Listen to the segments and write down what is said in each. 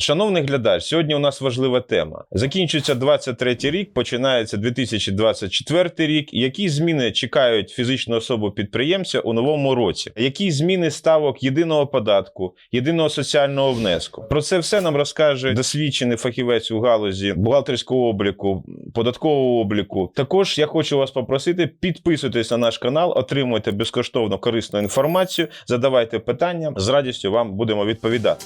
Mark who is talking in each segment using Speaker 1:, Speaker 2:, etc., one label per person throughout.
Speaker 1: Шановний глядач, сьогодні у нас важлива тема. Закінчується 23 рік, починається 2024 рік. Які зміни чекають фізичну особу підприємця у новому році? Які зміни ставок єдиного податку, єдиного соціального внеску? Про це все нам розкаже досвідчений фахівець у галузі бухгалтерського обліку, податкового обліку. Також я хочу вас попросити підписуйтесь на наш канал, отримуйте безкоштовно корисну інформацію, задавайте питання. З радістю вам будемо відповідати.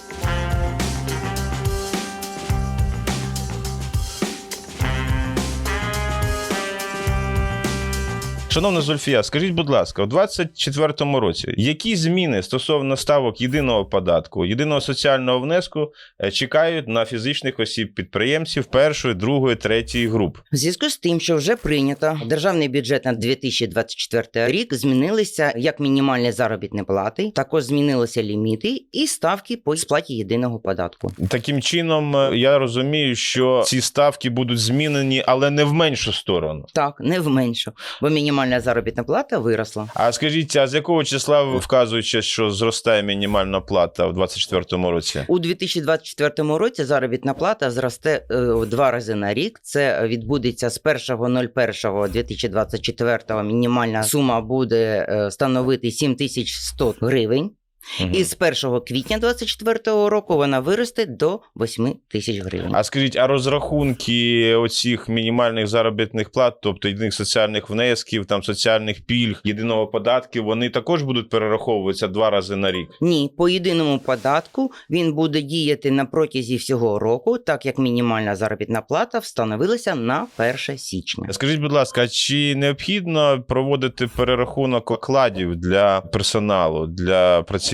Speaker 1: Шановна Зульфія, скажіть, будь ласка, у 2024 році які зміни стосовно ставок єдиного податку, єдиного соціального внеску е, чекають на фізичних осіб підприємців першої, другої, третьої груп?
Speaker 2: В зв'язку з тим, що вже прийнято державний бюджет на 2024 рік, змінилися як мінімальні заробітні плати, також змінилися ліміти і ставки по сплаті єдиного податку.
Speaker 1: Таким чином, е, я розумію, що ці ставки будуть змінені, але не в меншу сторону.
Speaker 2: Так, не в меншу, бо мінімальна заробітна плата виросла.
Speaker 1: А скажіть, а з якого числа ви вказуєте, що зростає мінімальна плата в 2024 році?
Speaker 2: У 2024 році заробітна плата зросте е, в два рази на рік. Це відбудеться з 1.01.2024 мінімальна сума буде е, становити 7100 гривень.
Speaker 1: Мгм.
Speaker 2: І з 1 квітня 2024 року вона виросте до 8 тисяч гривень.
Speaker 1: А скажіть, а розрахунки оцих мінімальних заробітних плат, тобто єдиних соціальних внесків, там соціальних пільг, єдиного податку, вони також будуть перераховуватися два рази на рік?
Speaker 2: Ні, по єдиному податку він буде діяти на протязі всього року, так як мінімальна заробітна плата встановилася на 1 січня.
Speaker 1: Скажіть, будь ласка, чи необхідно проводити перерахунок окладів для персоналу, для працівників?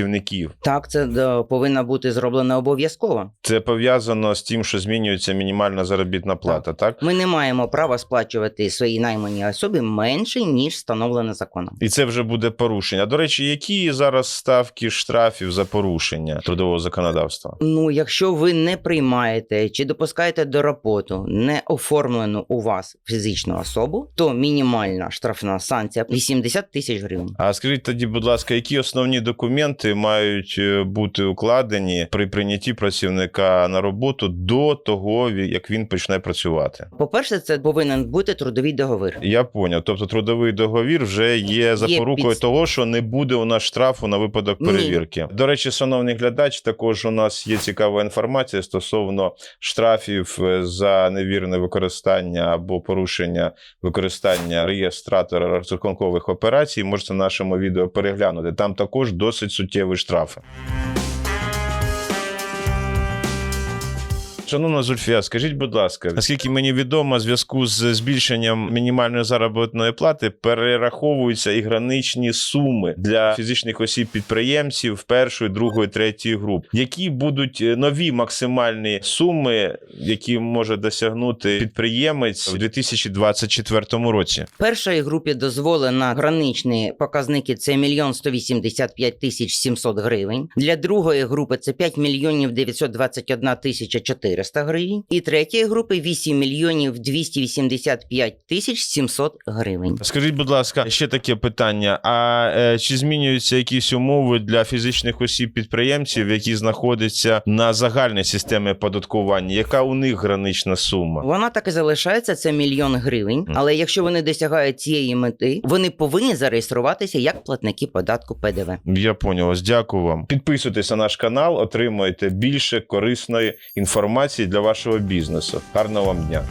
Speaker 2: Так, це е, повинно бути зроблено обов'язково.
Speaker 1: Це пов'язано з тим, що змінюється мінімальна заробітна плата, так?
Speaker 2: Ми не маємо права сплачувати своїй найманій особі менше ніж встановлено законом.
Speaker 1: І це вже буде порушення. До речі, які зараз ставки штрафів за порушення трудового законодавства?
Speaker 2: Ну, якщо ви не приймаєте чи допускаєте до роботи не оформлену у вас фізичну особу, то мінімальна штрафна санкція 80 тисяч гривень.
Speaker 1: А скажіть тоді, будь ласка, які основні документи мають е, бути укладені при прийнятті працівника на роботу до того, як він почне працювати?
Speaker 2: По-перше, це повинен бути трудовий договір.
Speaker 1: Я поняв. Тобто трудовий договір вже є запорукою
Speaker 2: підс-
Speaker 1: того, що не буде у нас штрафу на випадок
Speaker 2: Ні.
Speaker 1: перевірки. До речі, шановний глядач, також у нас є цікава інформація стосовно штрафів е, за невірне використання або порушення використання реєстратора розрахункових операцій. Можете на нашому відео переглянути. Там також досить суттєві штрафи. Шановна Зульфія, скажіть, будь ласка, наскільки мені відомо, зв'язку з збільшенням мінімальної заробітної плати перераховуються і граничні суми для фізичних осіб-підприємців першої, другої, третьої груп. Які будуть е, нові максимальні суми, які може досягнути підприємець у 2024 році?
Speaker 2: Першій групі дозволено граничні показники це 1 185 тисяч 700 гривень. Для другої групи це 5 мільйонів 921 тисяча 400 гривень. І третьої групи 8 мільйонів 285 тисяч 700 гривень.
Speaker 1: Скажіть, будь ласка, ще таке питання: а е, чи змінюються якісь умови для фізичних осіб-підприємців, які знаходяться на загальній системі оподаткування? Яка у них гранична сума?
Speaker 2: Вона так і залишається, це мільйон гривень. Але якщо вони досягають цієї мети, вони повинні зареєструватися як платники податку ПДВ.
Speaker 1: Я поняв вас, дякую вам. Підписуйтесь на наш канал, отримуєте більше корисної інформації для вашого бізнесу. Гарного вам дня!